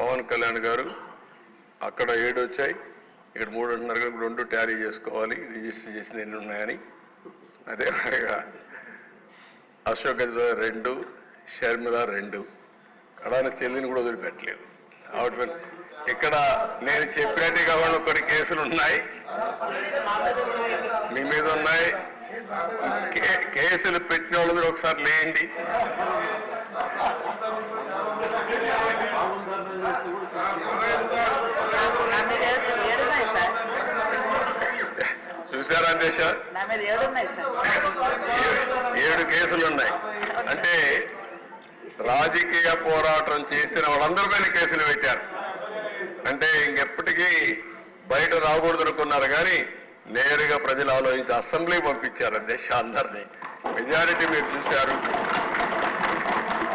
పవన్ కళ్యాణ్ గారు అక్కడ ఏడు వచ్చాయి ఇక్కడ మూడు అంటున్నారు కదా, రెండు ట్యారీ చేసుకోవాలి. రిజిస్టర్ చేసిన ఎన్ని ఉన్నాయని. అదే అశోక్ రెండు షర్మిల రెండు. కడాని చెల్లిని కూడా వదిలిపెట్టలేదు. ఆవిడ ఇక్కడ నేను చెప్పినట్టు కాకుండా కొన్ని కేసులు ఉన్నాయి. మీ మీద ఉన్నాయి. కే- కేసులు పెట్టిన వాళ్ళు ఒకసారి లేండి నా మీద ఏడు ఏడున్నాయి సార్ చూసారా ఏడు కేసులు ఉన్నాయి. అంటే రాజకీయ పోరాటం చేసిన వాళ్ళందరి పైన కేసులు పెట్టారు. అంటే ఇంకెప్పటికీ బయట రాకూడదు అనుకున్నారు కానీ నేరుగా ప్రజలు ఆలోచించి అసెంబ్లీ పంపించారు అధ్యక్ష అందరినీ మెజారిటీ మీరు చూశారు.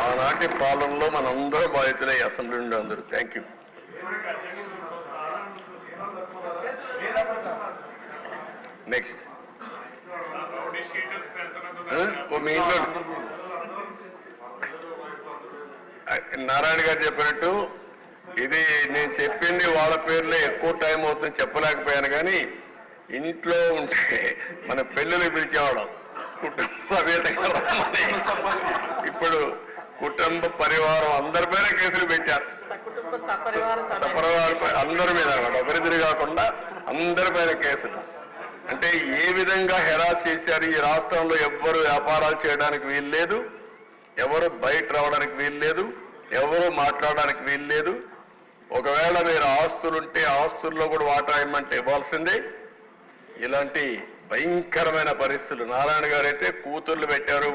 ఆనాటి పాలనలో మనందరూ బాధితులై అసెంబ్లీ నుండి అందరూ. థ్యాంక్ యూ నెక్స్ట్ మీ ఇంట్లో నారాయణ గారు చెప్పినట్టు ఇది నేను చెప్పింది వాళ్ళ పేర్లే ఎక్కువ టైం అవుతుంది చెప్పలేకపోయాను కానీ ఇంట్లో ఉంటే మన పెళ్ళిళ్ళు పిలిచేవాళ్ళం. కుటుంబ సభ్యత ఇప్పుడు కుటుంబ పరివారం అందరి పైన కేసులు పెట్టారు. సకుటుంబ అందరి మీద అభివృద్ధి ఒకరిద్దరు కాకుండా అందరిపైన కేసులు. అంటే ఏ విధంగా హెరాస్ చేశారు ఈ రాష్ట్రంలో ఎవ్వరు వ్యాపారాలు చేయడానికి వీలు లేదు ఎవరు బయట రావడానికి వీలు లేదు ఎవరు మాట్లాడడానికి వీలు లేదు. ఒకవేళ మీరు ఆస్తులుంటే ఆస్తుల్లో కూడా వాటా ఇమ్మంటే ఇవ్వాల్సిందే. ఇలాంటి భయంకరమైన పరిస్థితులు. నారాయణ గారు అయితే కూతుర్లు పెట్టారు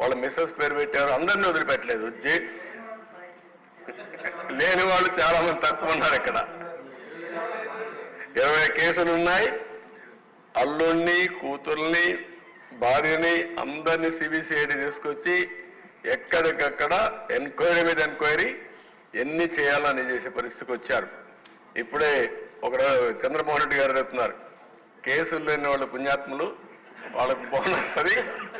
వాళ్ళ మిస్సెస్ పేరు పెట్టారు అందరినీ వదిలిపెట్టలేదు. వచ్చి లేని వాళ్ళు చాలా మంది తక్కువ ఉన్నారు ఇక్కడ. ఇరవై కేసులు ఉన్నాయి. అల్లుణ్ణి కూతుర్ని భార్యని అందరినీ సిబిసిఐడి తీసుకొచ్చి ఎక్కడికక్కడ ఎంక్వైరీ మీద ఎంక్వైరీ ఎన్ని చేయాలని చేసే పరిస్థితికి వచ్చారు. ఇప్పుడే ఒక చంద్రమోహన్ రెడ్డి గారు చెప్తున్నారు. కేసులు లేని వాళ్ళు పుణ్యాత్ములు వాళ్ళకి బోనస్ అది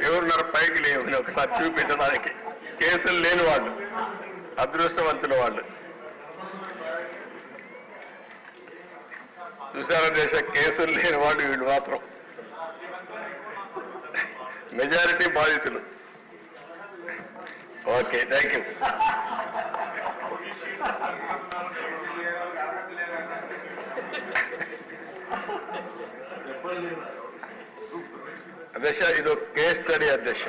ఎవరున్నారు పైకి లేవు ఒకసారి చూపించడానికి. కేసులు లేని వాళ్ళు అదృష్టవంతుల వాళ్ళు. చూసారా దేశ కేసులు లేని వాళ్ళు వీళ్ళు మాత్రం. మెజారిటీ బాధితులు. Okay thank you. అధ్యక్ష ఇది కేస్ స్టడీ అధ్యక్ష